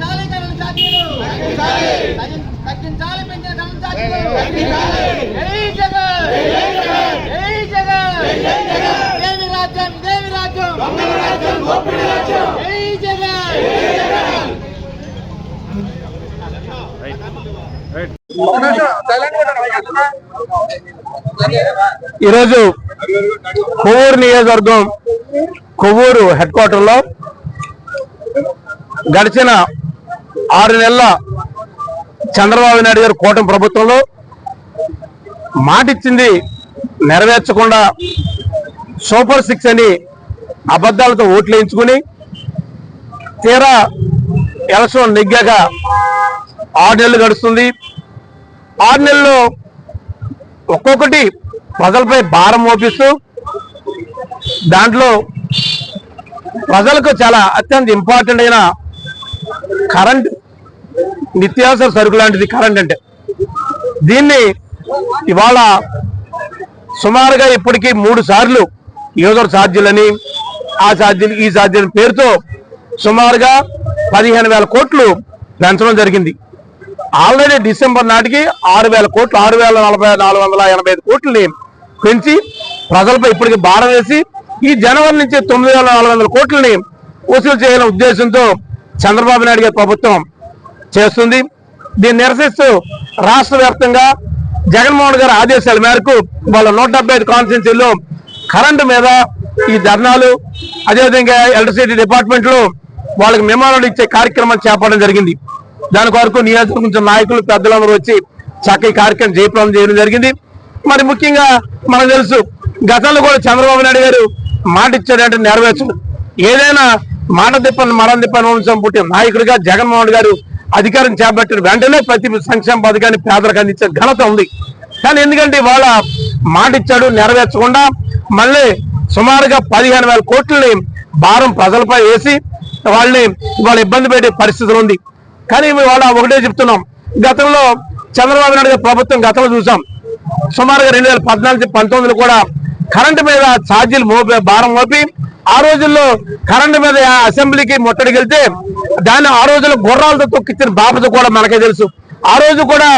తగ్గించాలి కరెంట్ ఛార్జీలు తగ్గి- తగ్గించాలి పెంచిన కరెంట్ ఛార్జీలు జై జగన్. జై జగన్. ఇదేమి రాజ్యం ఇదేమి రాజ్యం. జై జగన్. ఈరోజు కొవ్వూరు నియోజకవర్గం కొవ్వూరు హెడ్ క్వార్టర్లో గడిచిన ఆరు నెలల చంద్రబాబు నాయుడు గారి కూటమి ప్రభుత్వంలో మాటిచ్చింది నెరవేర్చకుండా సూపర్ సిక్స్ అని అబద్ధాలతో ఓట్లు వేయించుకుని తీరా ఎలక్షన్ నెగ్గాక ఆరు నెలలు గడుస్తుంది. ఆరు నెలల్లో ఒక్కొక్కటి ప్రజలపై భారం మోపిస్తూ దాంట్లో ప్రజలకు చాలా అత్యంత ఇంపార్టెంట్ అయిన కరెంట్ నిత్యావసర సరుకు లాంటిది కరెంట్ అంటే. దీన్ని ఇవాళ సుమారుగా ఇప్పటికీ మూడు సార్లు యూజర్ ఛార్జీలని ఆ ఛార్జీలు ఈ ఛార్జీల పేరుతో సుమారుగా పదిహేను వేల కోట్లు పెంచడం జరిగింది. ఆల్రెడీ డిసెంబర్ నాటికి ఆరు వేల కోట్లు ఆరు వేల నలభై నాలుగు వందల ఎనభై ఐదు కోట్లని పెంచి ప్రజలపై ఇప్పటికి భారం వేసి ఈ జనవరి నుంచి తొమ్మిది వేల నాలుగు వందల కోట్లని వసూలు చేయాలనే ఉద్దేశంతో చంద్రబాబు నాయుడు గారి ప్రభుత్వం చేస్తుంది. దీన్ని నిరసిస్తూ రాష్ట్ర వ్యాప్తంగా జగన్మోహన్ గారి ఆదేశాల మేరకు వాళ్ళ నూట డెబ్బై ఐదు కాన్స్టిట్యూన్సీల్లో కరెంటు మీద ఈ ధర్నాలు అదేవిధంగా ఎలక్ట్రిసిటీ డిపార్ట్మెంట్లో వాళ్ళకి మెమోరాలు ఇచ్చే కార్యక్రమం చేపట్టడం జరిగింది. దాని కొరకు నియోజకవర్గం నాయకులు పెద్దలందరూ వచ్చి చక్కటి కార్యక్రమం జయప్రదం చేయడం జరిగింది. మరి ముఖ్యంగా మనకు తెలుసు గతంలో కూడా చంద్రబాబు నాయుడు గారు మాట ఇచ్చాడంటే నెరవేర్చడు ఏదైనా మాట తిప్పని మరణ తిప్పని వంశం పుట్టిన నాయకుడిగా జగన్మోహన్ గారు అధికారం చేపట్టిన వెంటనే ప్రతి సంక్షేమ పథకాన్ని పేదలకు అందించే ఘనత ఉంది. కానీ ఎందుకంటే ఇవాళ మాట ఇచ్చాడు నెరవేర్చకుండా మళ్ళీ సుమారుగా పదిహేను వేల కోట్లని భారం ప్రజలపై వేసి వాళ్ళని ఇవాళ ఇబ్బంది పెట్టే పరిస్థితులు ఉంది. కానీ ఇవాళ ఒకటే చెప్తున్నాం. గతంలో చంద్రబాబు నాయుడు గారి ప్రభుత్వం గతంలో చూసాం. సుమారుగా రెండు వేల పద్నాలుగు పంతొమ్మిదిలో కూడా కరెంటు మీద ఛార్జీలు మోపి భారం మోపి ఆ రోజుల్లో కరెంటు మీద అసెంబ్లీకి ముట్టడికెళ్తే దాన్ని ఆ రోజుల్లో గుర్రాలతో తొక్కిచ్చిన బాపత కూడా మనకే తెలుసు. ఆ రోజు కూడా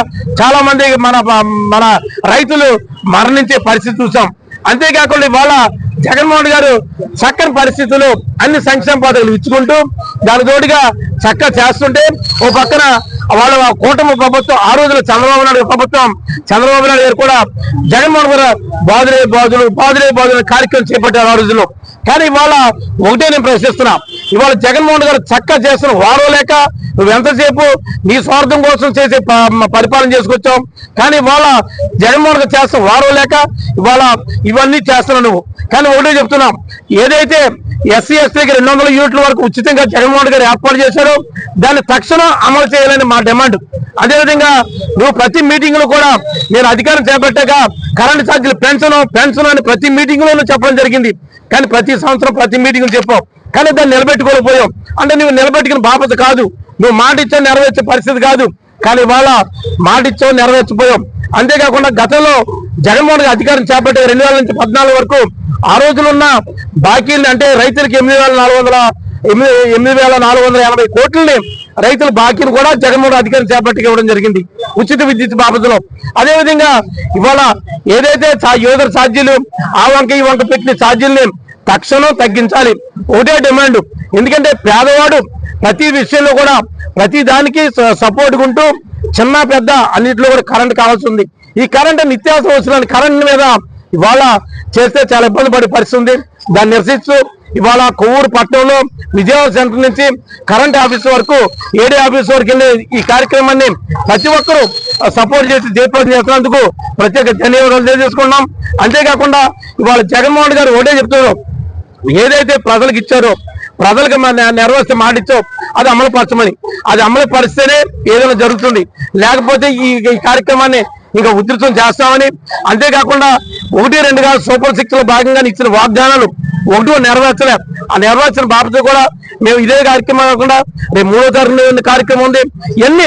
చాలా మంది మన మన రైతులు మరణించే పరిస్థితి చూసాం. అంతేకాకుండా ఇవాళ జగన్మోహన్ గారు చక్కని పరిస్థితులు అన్ని సంక్షేమ పథకాలు ఇచ్చుకుంటూ దాని తోడుగా చక్క చేస్తుంటే ఓ పక్కన వాళ్ళ కూటమి ప్రభుత్వం ఆ రోజున చంద్రబాబు నాయుడు ప్రభుత్వం చంద్రబాబు నాయుడు గారు కూడా జగన్మోహన్ గారు బాదులే బాధులు బాదులే బాధులు కార్యక్రమం చేపట్టారు ఆ రోజుల్లో. కానీ ఇవాళ ఒకటే నేను ప్రశ్నిస్తున్నా. ఇవాళ జగన్మోహన్ గారు చక్క చేస్తున్న వారో లేక నువ్వు ఎంతసేపు నీ స్వార్థం కోసం చేసే పరిపాలన చేసుకొచ్చావు? కానీ ఇవాళ జగన్మోహన్ గారు చేస్తున్న వారో లేక ఇవాళ ఇవన్నీ చేస్తున్నావు నువ్వు. కానీ ఒకటే చెప్తున్నాం. ఏదైతే ఎస్సీ ఎస్టీకి రెండు వందల యూనిట్ల వరకు ఉచితంగా జగన్మోహన్ గారు ఏర్పాటు చేశారు దాన్ని తక్షణం అమలు చేయాలని మా డిమాండ్. అదేవిధంగా నువ్వు ప్రతి మీటింగ్లో కూడా నేను అధికారం చేపట్టాక కరెంట్ ఛార్జీలు పెన్షన్ పెన్షన్ అని ప్రతి మీటింగ్ లోనూ చెప్పడం జరిగింది. కానీ ప్రతి సంవత్సరం ప్రతి మీటింగ్ చెప్పావు. కానీ దాన్ని నిలబెట్టుకోలేకపోయాం అంటే నువ్వు నిలబెట్టుకుని బాపత కాదు. నువ్వు మాట ఇచ్చావు నెరవేర్చే పరిస్థితి కాదు. కానీ ఇవాళ మాట ఇచ్చావు నెరవేర్చిపోయావు అంతేకాకుండా గతంలో జగన్మోహన్ అధికారం చేపట్టే రెండు వేల నుంచి పద్నాలుగు వరకు ఆ రోజులున్న బాకీలు అంటే రైతులకు ఎనిమిది వేల నాలుగు వందల ఎనిమిది ఎనిమిది వేల నాలుగు వందల ఎనభై కోట్లని రైతుల బాకీని కూడా జగన్మోహన్ అధికారం చేపట్టి ఇవ్వడం జరిగింది. ఉచిత విద్యుత్ బాబతులో అదేవిధంగా ఇవాళ ఏదైతే యోధర ఛార్జీలు ఆ వంక ఈ వంక పెట్టిన ఛార్జీల్ని తక్షణం తగ్గించాలి. ఒకటే డిమాండ్. ఎందుకంటే పేదవాడు ప్రతి విషయంలో కూడా ప్రతి దానికి సపోర్ట్ ఉంటూ చిన్న పెద్ద అన్నింటిలో కూడా కరెంట్ కావాల్సి ఉంది. ఈ కరెంట్ నిత్యావసర వస్తువులను కరెంట్ మీద ఇవాళ చేస్తే చాలా ఇబ్బంది పడే పరిస్థితి ఉంది. దాన్ని నిరసిస్తూ ఇవాళ కొవ్వూరు పట్టణంలో విజయవాడ సెంటర్ నుంచి కరెంట్ ఆఫీస్ వరకు ఏడీ ఆఫీస్ వరకు వెళ్ళి ఈ కార్యక్రమాన్ని ప్రతి ఒక్కరూ సపోర్ట్ చేసి జయప్రదం చేసినందుకు ప్రత్యేక ధన్యవాదాలు తెలియజేసుకున్నాం అంతేకాకుండా ఇవాళ జగన్మోహన్ గారు ఒకటే చెప్తున్నారు ఏదైతే ప్రజలకు ఇచ్చారో ప్రజలకు మన- మాటిచ్చో అది అమలు పరచమని అది అమలు పరిస్తేనే ఏదైనా జరుగుతుంది. లేకపోతే ఈ కార్యక్రమాన్ని ఇంకా ఉధృతం చేస్తామని. అంతేకాకుండా ఒకటి రెండుగా సూపర్ సిక్స్లో భాగంగా ఇచ్చిన వాగ్దానాలు ఒకటి నెరవేర్చలే. ఆ నెరవేర్చిన బాబుతో కూడా మేము ఇదే కార్యక్రమం కాకుండా రేపు మూడో తరగతి కార్యక్రమం ఉంది. ఎన్ని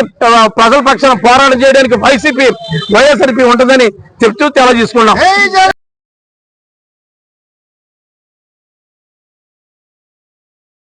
ప్రజల పక్షాన పోరాటం చేయడానికి వైసీపీ వైఎస్ఆర్పీ ఉంటుందని చెప్తూ తెలియజేసుకున్నాం